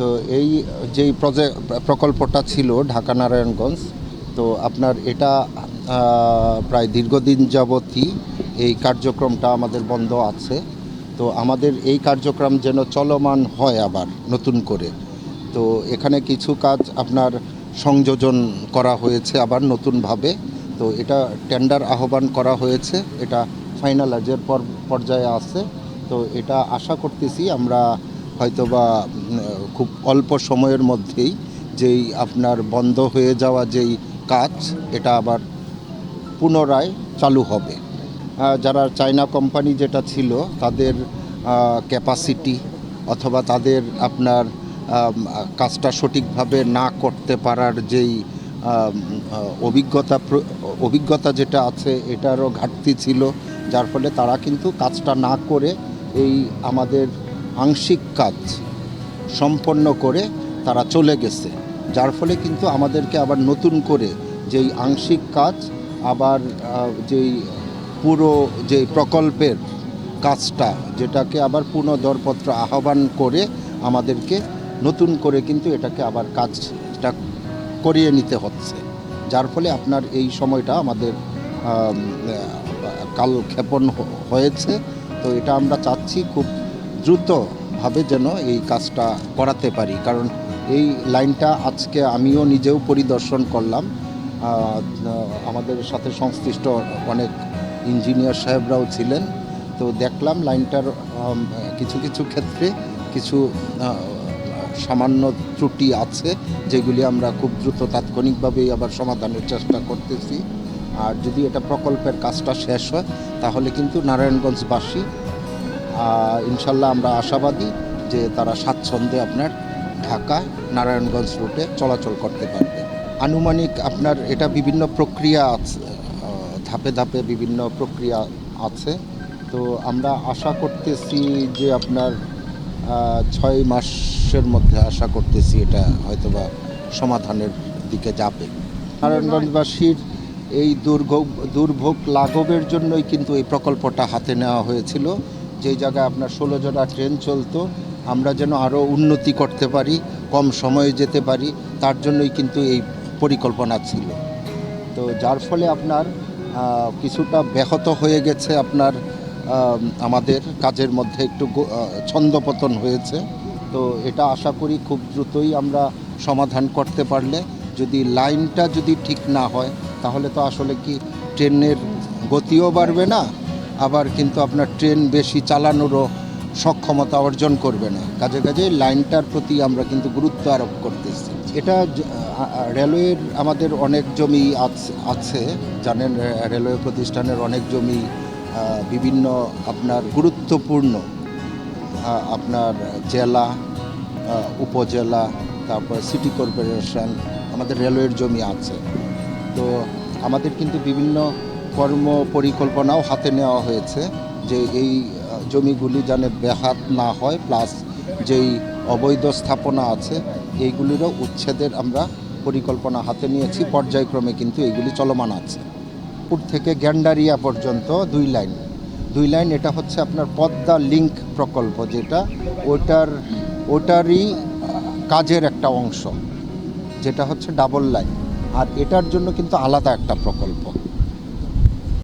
তো এই যেই প্রজেক্ট প্রকল্পটা ছিল ঢাকা নারায়ণগঞ্জ, তো আপনার এটা প্রায় দীর্ঘদিন যাবতই এই কার্যক্রমটা আমাদের বন্ধ আছে। তো আমাদের এই কার্যক্রম যেন চলমান হয় আবার নতুন করে। তো এখানে কিছু কাজ আপনার সংযোজন করা হয়েছে আবার নতুনভাবে। তো এটা টেন্ডার আহ্বান করা হয়েছে, এটা ফাইনালাইজের পর, পর্যায়ে আছে। তো এটা আশা করতেছি আমরা হয়তোবা খুব অল্প সময়ের মধ্যেই যেই আপনার বন্ধ হয়ে যাওয়া যেই কাজ, এটা আবার পুনরায় চালু হবে। যারা চায়না কোম্পানি যেটা ছিল, তাদের ক্যাপাসিটি অথবা তাদের আপনার কাজটা সঠিকভাবে না করতে পারার যেই অভিজ্ঞতা অভিজ্ঞতা যেটা আছে, এটারও ঘাটতি ছিল। যার ফলে তারা কিন্তু কাজটা না করে এই আমাদের আংশিক কাজ সম্পন্ন করে তারা চলে গেছে। যার ফলে কিন্তু আমাদেরকে আবার নতুন করে যেই আংশিক কাজ আবার যেই পুরো যে প্রকল্পের কাজটা যেটাকে আবার পুনঃদরপত্র আহ্বান করে আমাদেরকে নতুন করে কিন্তু এটাকে আবার কাজটা করিয়ে নিতে হচ্ছে। যার ফলে আপনার এই সময়টা আমাদের আম, কালক্ষেপণ হ- হয়েছে। তো এটা আমরা চাচ্ছি খুব দ্রুতভাবে যেন এই কাজটা করাতে পারি। কারণ এই লাইনটা আজকে আমিও নিজেও পরিদর্শন করলাম। আমাদের সাথে সংশ্লিষ্ট অনেক ইঞ্জিনিয়ার সাহেবরাও ছিলেন। তো দেখলাম লাইনটার কিছু কিছু ক্ষেত্রে কিছু সামান্য ত্রুটি আছে, যেগুলি আমরা খুব দ্রুত তাৎক্ষণিকভাবেই আবার সমাধানের চেষ্টা করতেছি। আর যদি এটা প্রকল্পের কাজটা শেষ হয়, তাহলে কিন্তু নারায়ণগঞ্জবাসী ইনশাল্লাহ আমরা আশাবাদী যে তারা স্বাচ্ছন্দ্যে আপনার ঢাকা, নারায়ণগঞ্জ রুটে চলাচল করতে পারবে। আনুমানিক আপনার এটা বিভিন্ন প্রক্রিয়া আছে ধাপে ধাপে বিভিন্ন প্রক্রিয়া আছে। তো আমরা আশা করতেছি যে আপনার ছয় মাসের মধ্যে আশা করতেছি এটা হয়তোবা সমাধানের দিকে যাবে। নারায়ণগঞ্জবাসীর এই দুর্ভোগ দুর্ভোগ লাঘবের জন্যই কিন্তু এই প্রকল্পটা হাতে নেওয়া হয়েছিল। যেই জায়গায় আপনার ষোলো জোড়া ট্রেন চলতো, আমরা যেন আরও উন্নতি করতে পারি, কম সময়ে যেতে পারি, তার জন্যই কিন্তু এই পরিকল্পনা ছিল। তো যার ফলে আপনার কিছুটা ব্যাহত হয়ে গেছে আপনার আমাদের কাজের মধ্যে একটু ছন্দপতন হয়েছে। তো এটা আশা করি খুব দ্রুতই আমরা সমাধান করতে পারলে, যদি লাইনটা যদি ঠিক না হয়, তাহলে তো আসলে কি ট্রেনের গতিও বাড়বে না আবার কিন্তু আপনার ট্রেন বেশি চালানোরও সক্ষমতা অর্জন করবে না। কাজে কাজে লাইনটার প্রতি আমরা কিন্তু গুরুত্ব আরোপ করতেছি। এটা রেলওয়ের আমাদের অনেক জমি আছে জানেন রেলওয়ে প্রতিষ্ঠানের অনেক জমি বিভিন্ন আপনার গুরুত্বপূর্ণ আপনার জেলা উপজেলা, তারপর সিটি কর্পোরেশন, আমাদের রেলওয়ের জমি আছে। তো আমাদের কিন্তু বিভিন্ন কর্ম পরিকল্পনাও হাতে নেওয়া হয়েছে যে এই জমিগুলি যেন ব্যাহাত না হয় প্লাস যেই অবৈধ স্থাপনা আছে, এইগুলিরও উচ্ছেদের আমরা পরিকল্পনা হাতে নিয়েছি। পর্যায়ক্রমে কিন্তু এইগুলি চলমান আছে। পুর থেকে গ্যান্ডারিয়া পর্যন্ত দুই লাইন। দুই লাইন এটা হচ্ছে আপনার পদ্মা লিঙ্ক প্রকল্প যেটা ওটার, ওটারই কাজের একটা অংশ। যেটা হচ্ছে ডাবল লাইন আর এটার জন্য কিন্তু আলাদা একটা প্রকল্প।